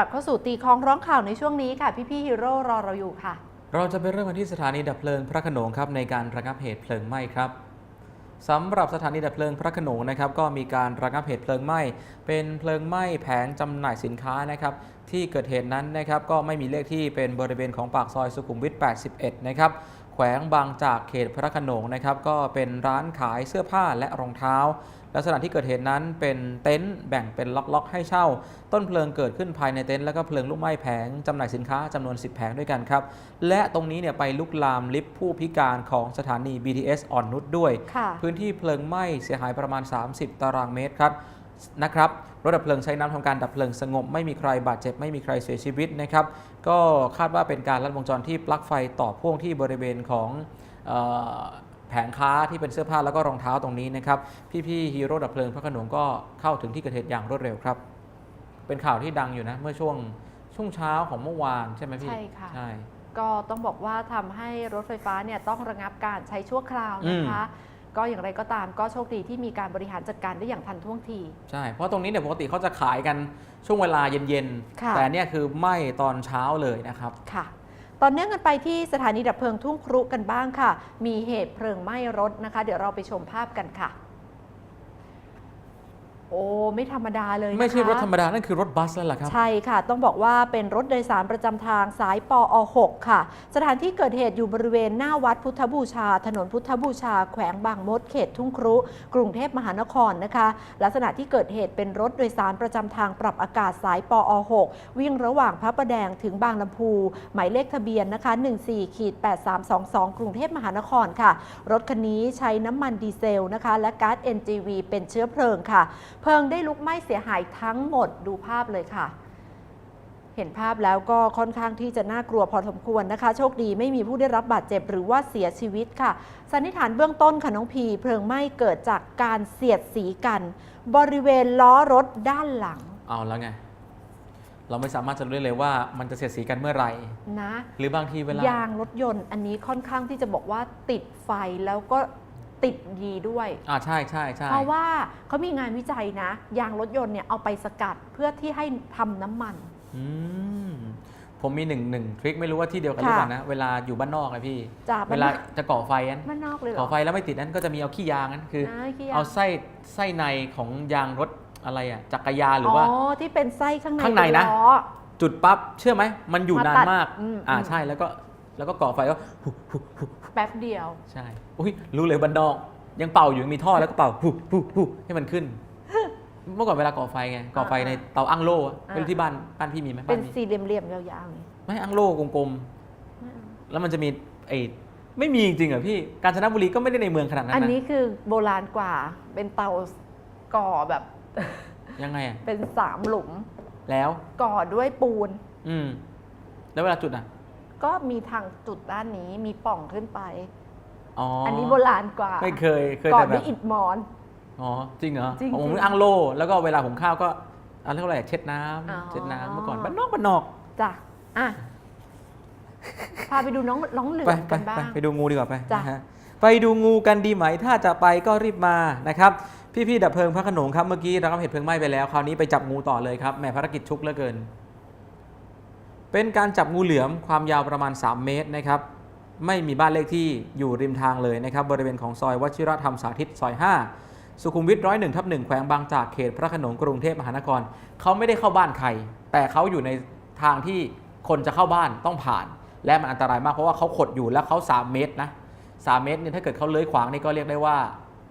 ลับเข้าสู่ตีคลองร้องข่าวในช่วงนี้ค่ะ พี่ๆฮีโร่รอเราอยู่ค่ะ เราจะไปเริ่มกันที่สถานีดับเพลิงพระขนงครับในการระงับเหตุเพลิงไหม้ครับสำหรับสถานีดับเพลิงพระขนงนะครับก็มีการระงับเหตุเพลิงไหม้ เป็นเพลิงไหม้แผงจำหน่ายสินค้านะครับที่เกิดเหตุนั้นนะครับก็ไม่มีเลขที่เป็นบริเวณของปากซอยสุขุมวิท 81 นะครับ วงบางจากเขตพระโขนงนะครับก็เป็นร้านขายเสื้อผ้าและรองเท้า ลักษณะที่เกิดเหตุนั้นเป็นเต็นท์แบ่งเป็นล็อกๆ ให้เช่า ต้นเพลิงเกิดขึ้นภายในเต็นท์แล้วก็เพลิงลุกไหม้แผงจำหน่ายสินค้าจำนวน 10 แผงด้วยกันครับ และตรงนี้เนี่ยไปลุกลามลิฟต์ผู้พิการของสถานี BTS อ่อนนุชด้วยค่ะพื้นที่เพลิงไหม้เสียหายประมาณ 30 ตารางเมตรครับ นะครับรถดับเพลิงใช้น้ำทำการดับเพลิงสงบ ไม่มีใครบาดเจ็บไม่มีใครเสียชีวิตนะครับ ก็คาดว่าเป็นการลัดวงจรที่ปลั๊กไฟต่อพ่วงที่บริเวณของเออแผงค้าที่เป็นเสื้อผ้าแล้วก็รองเท้าตรงนี้นะครับ พี่ๆฮีโร่ดับเพลิงพระโขนงก็เข้าถึงที่เกิดเหตุอย่างรวดเร็วครับ เป็นข่าวที่ดังอยู่นะ เมื่อช่วงช่วงเช้าของเมื่อวานใช่ไหมพี่ ใช่ค่ะใช่ก็ต้องบอกว่าทำให้รถไฟฟ้าเนี่ยต้องระงับการใช้ชั่วคราวนะคะ ก็อย่างไรก็ตามก็โชคดีที่มีการบริหารจัดการได้อย่างทันท่วงที ใช่ เพราะตรงนี้เนี่ยปกติเขาจะขายกันช่วงเวลาเย็นค่ะๆแต่เนี่ยคือไหม้ตอนเช้าเลยนะครับ ค่ะตอนเนื่องกันไปที่สถานีดับเพลิงทุ่งครุกันบ้างค่ะ มีเหตุเพลิงไหม้รถนะคะ เดี๋ยวเราไปชมภาพกันค่ะ โอ้ไม่ธรรมดาเลยนะคะไม่ใช่รถธรรมดา นั่นคือรถบัสแล้วล่ะครับ ใช่ค่ะ ต้องบอกว่าเป็นรถโดยสารประจำทางสายปอ 6 ค่ะ สถานที่เกิดเหตุอยู่บริเวณหน้าวัดพุทธบูชา ถนนพุทธบูชา แขวงบางมดเขตทุ่งครุ กรุงเทพมหานครนะคะ ลักษณะที่เกิดเหตุเป็นรถโดยสารประจำทางปรับอากาศสายปอ 6 วิ่งระหว่างพระประแดงถึงบางลำพู หมายเลขทะเบียนนะคะ 14ขีด8322 กรุงเทพมหานครค่ะ รถคันนี้ใช้น้ำมันดีเซลนะคะ และก๊าซ NGV เป็นเชื้อเพลิงค่ะเพลิงได้ลุกไหม้เสียหายทั้งหมดดูภาพเลยค่ะ เห็นภาพแล้วก็ค่อนข้างที่จะน่ากลัวพอสมควรนะคะ โชคดีไม่มีผู้ได้รับบาดเจ็บหรือว่าเสียชีวิตค่ะ สันนิษฐานเบื้องต้นค่ะน้องพีเพลิงไหม้เกิดจากการเสียดสีกัน บริเวณล้อรถด้านหลัง เอาแล้วไง เราไม่สามารถจะรู้ได้เลยว่ามันจะเสียดสีกันเมื่อไหร่นะ หรือบางทีเวลายางรถยนต์อันนี้ค่อนข้างที่จะบอกว่าติดไฟแล้วก็ ติดดีด้วย อ่าใช่ใช่ใช่เพราะว่าเขามีงานวิจัยนะ ยางรถยนต์เนี่ยเอาไปสกัดเพื่อที่ให้ทำน้ำมัน อืมผมมีหนึ่งหนึ่งทริคไม่รู้ว่าที่เดียวกันหรือเปล่านะเวลาอยู่บ้านนอกอะพี่ จ้ะเวลาจะก่อไฟนั้นมันนอกเลยเหรก่ออไฟแล้วไม่ติดนั้นก็จะมีเอาขี้ยางนั้นคือ นะขี้ยงเอาไส้ไส้ในของยางรถอะไรอะจักรยานหรือว่า อ๋อที่เป็นไส้ข้างในข้างในนะเป็ล้อ จุดปั๊บเชื่อไหมมันอยู่มาตันาดนมากอืมอ่าอืม ใช่แล้วก็ แล้วก็ก่อไฟก็หุบหุบหุบแป๊บเดียว ใช่อุ้ยรู้เลยบันดอกยังเป่าอยู่ยังมีท่อแล้วก็เป่าหุบหุบหุบให้มันขึ้น เมื่อก่อนเวลาก่อไฟไงก่อไฟอ่าในเตาอั้งโล่อะอ่าไม่รู้ที่บ้านบ้านพี่มีไหมเป็บ้านนมีสี่เหลี่ยมๆยาวๆนี่ไม่อั้งโล่กลมๆแล้วมันจะมีไอ้ไม่มีจริงๆเหรอพี่กาญจนบุรีก็ไม่ได้ในเมืองขนาดนั้นอันนะนี้คือโบราณกว่าเป็นเตาก่อแบบ ยังไงอะเป็นสามหลุมแล้ว ก่อด้วยปูน อืม แล้วเวลาจุดอะ ก็มีทางจุดด้านนี้มีปล่องขึ้นไปอ๋ออัอันนี้โบราณกว่าไม่เคยเคยก่อแต่แบด้วยบอิฐมอน อ๋อจริงเหรอจริงของผมจริงอังโล แล้วก็เวลาผมข้าวก็อะไรเท่าไหร่เช็ดน้ำอ๋อ เช็ดน้ำเมื่อก่อนบ้านนอกบ้านนอกจ้ะอะพาไปดูน้องน้องเหลือไปมไปกันบ้าไปง ไปดูงูดีกว่าไปจ้ะ นะฮะไปดูงูกันดีไหมถ้าจะไปก็รีบมานะครับพี่ๆดับเพลิงพระโขนงครับเมื่อกี้เราก็เหตุเพลิงไหม้ไปแล้วคราวนี้ไปจับงูต่อเลยครับแหมภารกิจชุกเหลือเกิน เป็นการจับงูเหลือมความยาวประมาณ 3 เมตรนะครับไม่มีบ้านเลขที่อยู่ริมทางเลยนะครับบริเวณของซอยวชิรธรรมสาธิตซอย 5 สุขุมวิทร้อยหนึ่งทับหนึ่งแขวงบางจากเขตพระโขนงกรุงเทพมหานครเขาไม่ได้เข้าบ้านใคร แต่เขาอยู่ในทางที่คนจะเข้าบ้านต้องผ่าน และมันอันตรายมากเพราะว่าเขาขดอยู่แล้วเขา 3 เมตรนะ3เมตรเนี่ยถ้าเกิดเขาเลื้อยขวางนี่ก็เรียกได้ว่า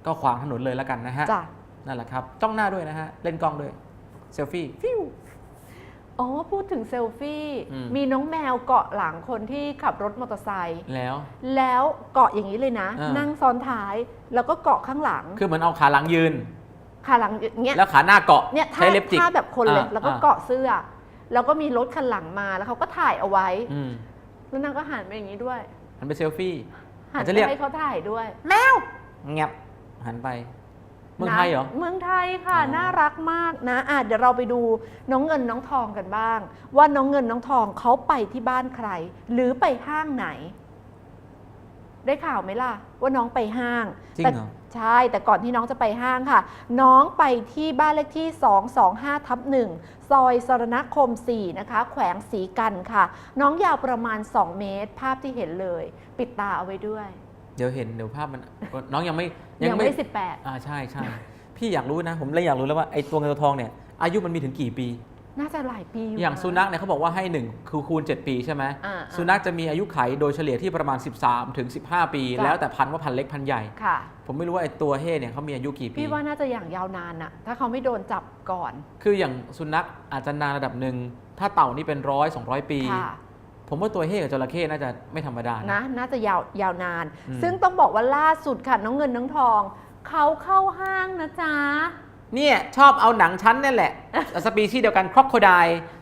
ก็ขวางถนนเลยแล้วกันนะฮะจ้ะนั่นแหละครับจ้องหน้าด้วยนะฮะเล่นกล้องด้วยเซลฟี่ฟิว อ๋อ พูดถึงเซลฟี่ อืม มีน้องแมวเกาะหลังคนที่ขับรถมอเตอร์ไซค์แล้ว แล้วเกาะอย่างนี้เลยนะ อ่านั่ นั่งซ้อนท้าย แล้วก็เกาะข้างหลังคือเหมือนเอาขาหลังยืน ขาหลังอย่างเงี้ย แล้วขาหน้าเกาะเนี่ยท่าใช้เล็บจิกท่าแบบคนเลยอ่าแล้วก็อ่า เกาะเสื้อ แล้วก็มีรถคันหลังมาแล้วเขาก็ถ่ายเอาไว้ อืมแล้วนางก็หันไปอย่างนี้ด้วยหันไปเซลฟี่ หันอาจจะไปเรียกให้เขาถ่ายด้วย แมว เงียบหันไป เมืองไทยเหรอนะเมืองไทยค่ะอ๋อน่ารักมากนะอะเดี๋ยวเราไปดูน้องเงินน้องทองกันบ้าง ว่าน้องเงินน้องทองเขาไปที่บ้านใคร หรือไปห้างไหน ได้ข่าวไหมล่ะ ว่าน้องไปห้างจริงแต่เหรอใช่ แต่ก่อนที่น้องจะไปห้างค่ะ น้องไปที่บ้านเลขที่ 225ทับ1ซอยสรณคม 4 นะคะ แขวงสีกันค่ะ น้องยาวประมาณ 2 เมตร ภาพที่เห็นเลย ปิดตาเอาไว้ด้วย เดี๋ยวเห็นเดี๋ยวภาพมันน้องยังไม่ยังไม่18อ่าใช่ใช่พี่อยากรู้นะ ผมเลยอยากรู้แล้วว่าไอ้ตัวเงินตัวทองเนี่ยอายุมันมีถึงกี่ปี น่าจะหลายปี อยู่อย่างะสุนัขเนี่ยเขาบอกว่าให้หนึ่งคือคูณ 7 ปีใช่ไหมอ่าสุนัขจะมีอายุไขโดยเฉลี่ยที่ประมาณ 13ถึง15 ปีจ้ะแล้วแต่พันธุ์ว่าพันธุ์เล็กพันธุ์ใหญ่ค่ะผมไม่รู้ว่าไอ้ตัวเฮ่เนี่ยเขามีอายุกี่ปีพี่ว่าน่าจะอย่างยาวนานน่ะถ้าเขาไม่โดนจับก่อน คืออย่างสุนัขอาจจะนานระดับหนึ่งถ้าเต่านี่เป็นร้อยสองร้อยปีค่ะ ผมว่าตัวเฮ่กับจระเข้น่าจะไม่ธรรมดานะ นะน่าจะยาวยาวนาน อืม ซึ่งต้องบอกว่าล่าสุดค่ะน้องเงินน้องทอง เขาเข้าห้างนะจ๊ะเนี่ยชอบเอาหนังชั้นนี่แหละ สปีชีส์เดียวกันครอกโคได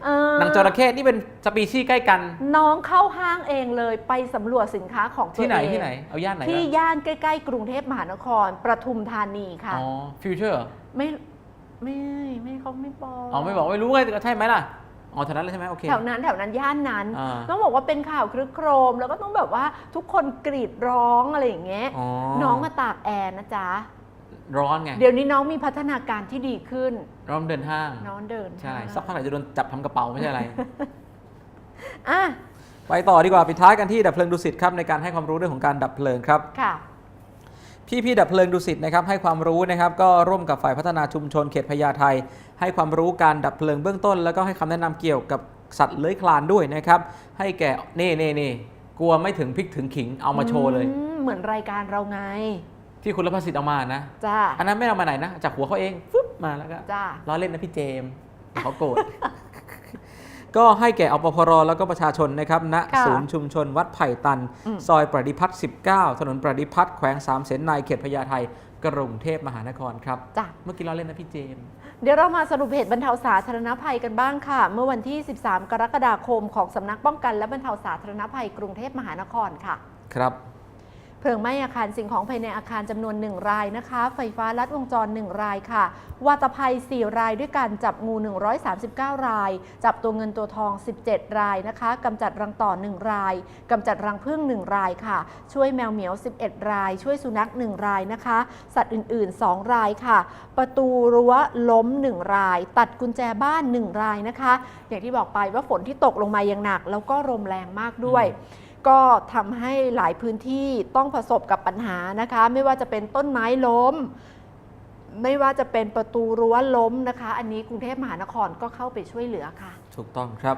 เออหนังจระเข้นี่เป็นสปีชีส์ใกล้กันน้องเข้าห้างเองเลยไปสำรวจสินค้าของตัวที่ไหนเองที่ไหนเอาย่านไหนที่วะย่านใกล้ๆ กรุงเทพมหานครประทุมธานีค่ะ อ๋อฟิวเจอร์ไม่ไม่ไม่เขาไม่บอกอ๋อไม่บอกไม่รู้ไงใช่ไหมล่ะ อ๋อแถวนั้นเลยใช่ไหมโอเค แถวนั้นแถวนั้นย่านนั้น อ่า ต้องบอกว่าเป็นข่าวครึกโครม แล้วก็ต้องแบบว่าทุกคนกรีดร้องอะไรอย่างเงี้ย อ๋อน้องมาตากแอร์นะจ๊ะ ร้อนไงเดี๋ยวนี้น้องมีพัฒนาการที่ดีขึ้น ร้อนเดินห้าง น้องเดินใช่ห้างสักพักไหนจะโดนจับทำกระเป๋าไม่ใช่อะไร อะ ไปต่อดีกว่าปิดท้ายกันที่ดับเพลิงดุสิตครับในการให้ความรู้เรื่องของการดับเพลิงครับ ค่ะ พี่พี่ๆดับเพลิงดุสิตนะครับให้ความรู้นะครับก็ร่วมกับฝ่ายพัฒนาชุมชนเขตพญาไทให้ความรู้การดับเพลิงเบื้องต้น แล้วก็ให้คำแนะนำเกี่ยวกับสัตว์เลื้อยคลานด้วยนะครับให้แก่เน่เน่เน่กลัวไม่ถึงพริกถึงขิงเอามาโชว์เลยอืมเหมือนรายการเราไง ที่คุณรพสิทธิ์เอามานะจ้าอันนั้นไม่เอามาไหนนะ จากหัวเขาเองฟึบมาแล้วก็จ้าล้อเล่นนะพี่เจมส์เดี๋ยวเขาโกรธ ก็ให้แก่อปพรแล้วก็ประชาชนนะครับณค่ะศูนย์ชุมชนวัดไผ่ตัน อืม ซอยประดิพัฒน์19 ถนนประดิพัฒน์แขวงสามเสนในเขตพญาไทกรุงเทพมหานครครับ จ้าเมื่อกี้ล้อเล่นนะพี่เจมส์ เดี๋ยวเรามาสรุปเหตุบรรเทาสาธารณภัยกันบ้างค่ะ เมื่อวันที่ 13 กรกฎาคมของสำนักป้องกันและบรรเทาสาธารณภัยกรุงเทพมหานครค่ะ ครับ เพลิงไหม้อาคารสิ่งของภายในอาคารจำนวน 1 รายนะคะ ไฟฟ้าลัดวงจร 1 รายค่ะ วาตภัย 4 รายด้วยกันจับงู 139 ราย จับตัวเงินตัวทอง 17 รายนะคะกำจัดรังต่อ 1 รายกำจัดรังผึ้ง 1 รายค่ะ ช่วยแมวเหมียว 11 ราย ช่วยสุนัข 1 รายนะคะ สัตว์อื่น ๆ 2 รายค่ะ ประตูรั้วล้ม 1 ราย ตัดกุญแจบ้าน 1 รายนะคะ อย่างที่บอกไปว่าฝนที่ตกลงมาอย่างหนัก แล้วก็ลมแรงมากด้วย ก็ทำให้หลายพื้นที่ต้องประสบกับปัญหานะคะ ไม่ว่าจะเป็นต้นไม้ล้ม ไม่ว่าจะเป็นประตูรั้วล้มนะคะ อันนี้กรุงเทพมหานครก็เข้าไปช่วยเหลือค่ะ ถูกต้องครับ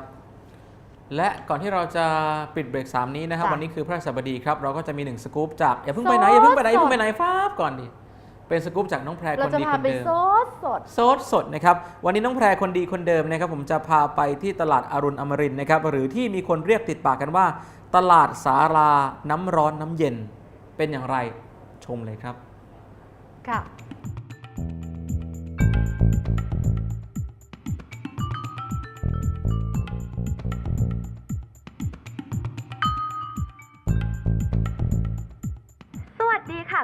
และก่อนที่เราจะปิดเบรก3นี้นะครับ จ้ะวันนี้คือพระราชบดีครับ เราก็จะมีหนึ่งสกู๊ปจากอย่าเพิ่งไปไหนอย่าเพิ่งไปไหนอย่าเพิ่งไปไหนฟ้าบก่อนดิ เป็นสกู๊ปจากน้องแพรเราคนจะดีพาคนไปเดิม โซดสด โซดสดนะครับ วันนี้น้องแพรคนดีคนเดิมนะครับ ผมจะพาไปที่ตลาดอรุณอมรินทร์นะครับ หรือที่มีคนเรียกติดปากกันว่า ตลาดสาราน้ำร้อนน้ำเย็น เป็นอย่างไรชมเลยครับ ค่ะ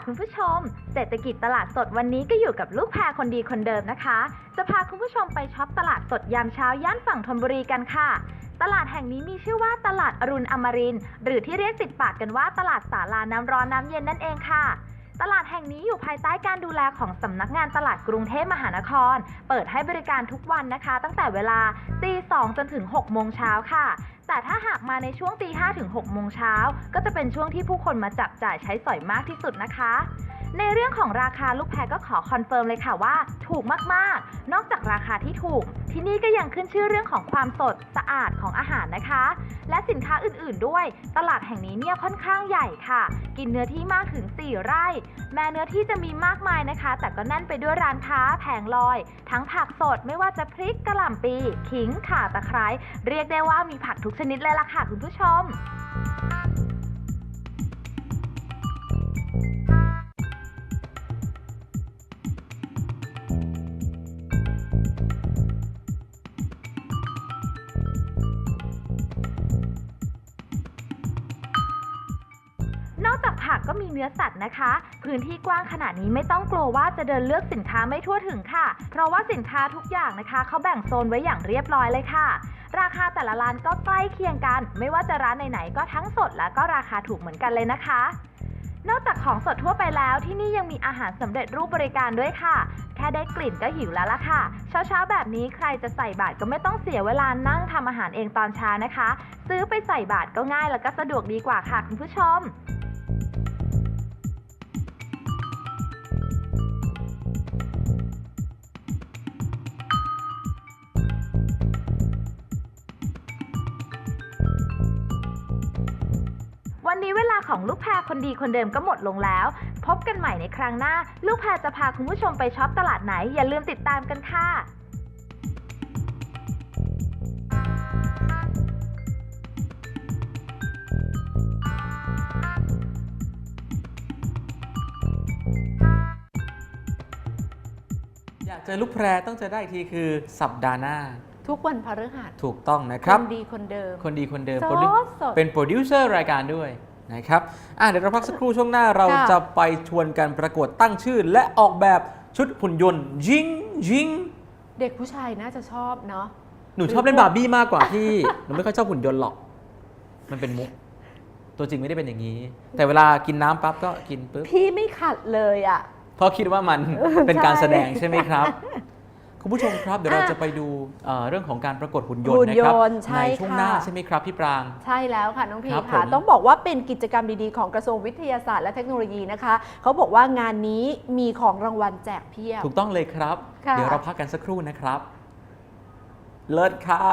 คุณผู้ชม เศรษฐกิจตลาดสดวันนี้ก็อยู่กับลูกแพรคนดีคนเดิมนะคะ จะพาคุณผู้ชมไปช็อปตลาดสดยามเช้าย่านฝั่งธนบุรีกันค่ะ ตลาดแห่งนี้มีชื่อว่าตลาดอรุณอมรินหรือที่เรียกติดปากกันว่าตลาดสาลาน้ำร้อนน้ำเย็นนั่นเองค่ะ ตลาดแห่งนี้อยู่ภายใต้การดูแลของสำนักงานตลาดกรุงเทพมหานคร เปิดให้บริการทุกวันนะคะ ตั้งแต่เวลาตี2จนถึง 6 โมงเช้าค่ะ แต่ถ้าหากมาในช่วงตี5ถึง 6 โมงเช้า ก็จะเป็นช่วงที่ผู้คนมาจับจ่ายใช้สอยมากที่สุดนะคะ ในเรื่องของราคาลูกแพรก็ขอคอนเฟิร์มเลยค่ะว่า ถูกมากๆ นอกจากราคาที่ถูก ที่นี่ก็ยังขึ้นชื่อเรื่องของความสดสะอาดของอาหารนะคะ และสินค้าอื่นๆด้วย ตลาดแห่งนี้เนี่ยค่อนข้างใหญ่ค่ะ กินเนื้อที่มากถึง 4 ไร่ แม้เนื้อที่จะมีมากมายนะคะ แต่ก็แน่นไปด้วยร้านค้าแผงลอย ทั้งผักสดไม่ว่าจะพริกกระหล่ำปี ขิงข่าตะไคร้เรียกได้ว่ามีผักทุกชนิดเลยล่ะค่ะคุณผู้ชม อกจากผักก็มีเนื้อสัตว์นะคะ พื้นที่กว้างขนาดนี้ไม่ต้องกลัวว่าจะเดินเลือกสินค้าไม่ทั่วถึงค่ะ เพราะว่าสินค้าทุกอย่างนะคะเขาแบ่งโซนไว้อย่างเรียบร้อยเลยค่ะ ราคาแต่ละร้านก็ใกล้เคียงกัน ไม่ว่าจะร้านไหนๆก็ทั้งสดและก็ราคาถูกเหมือนกันเลยนะคะนอกจากของสดทั่วไปแล้วที่นี่ยังมีอาหารสำเร็จรูปบริการด้วยค่ะ แค่ได้กลิ่นก็หิวแล้วล่ะค่ะ เช้าๆแบบนี้ใครจะใส่บาตรก็ไม่ต้องเสียเวลานั่งทำอาหารเองตอนเช้านะคะ ซื้อไปใส่บาตรก็ง่ายแล้วก็สะดวกดีกว่าค่ะคุณผู้ชม วันนี้เวลาของลูกแพรคนดีคนเดิมก็หมดลงแล้ว พบกันใหม่ในครั้งหน้า ลูกแพรจะพาคุณผู้ชมไปช็อปตลาดไหน อย่าลืมติดตามกันค่ะอยากเจอลูกแพรต้องเจอได้อีกทีคือสัปดาห์หน้า ทุกวันพฤหัสถูกต้องนะครับนดีคนเดิม คนดีคนเดิมสโปรดิวดสด เป็นโปรดิวเซอร์รายการด้วยนะครับอะเดี๋ยวเราพักสักครู่ช่วงหน้าเราค่ะ จะไปชวนกันประกวดตั้งชื่อ และออกแบบชุดหุ่นยนต์ยิงยิงเด็กผู้ชายน่าจะชอบเนาะ หนูชอบเล่นบาร์บี้มากกว่าพี่ หนูไม่ค่อยชอบหุ่นยนต์หรอก มันเป็นมุก ตัวจริงไม่ได้เป็นอย่างนี้ แต่เวลากินน้ำปั๊บก็กินปุ๊บ พี่ไม่ขัดเลยอะ เพราะคิดว่ามันเป็นการใช่แสดงใช่ไหมครับ คุณผู้ชมครับเดี๋ยวเราอะจะไปดูเอ่อเรื่องของการประกวดหุ่นยนต์หุ่นนะครับยนต์ใช่ช่วงหน้าค่ะ ใช่ไหมครับพี่ปราง ใช่แล้วค่ะ น้องพีครับค่ะ ผมต้องบอกว่าเป็นกิจกรรมดีๆ ของกระทรวงวิทยาศาสตร์และเทคโนโลยีนะคะ เขาบอกว่างานนี้มีของรางวัลแจกเพียบ ถูกต้องเลยครับ ค่ะ เดี๋ยวเราพักกันสักครู่นะครับ เลิศค่ะ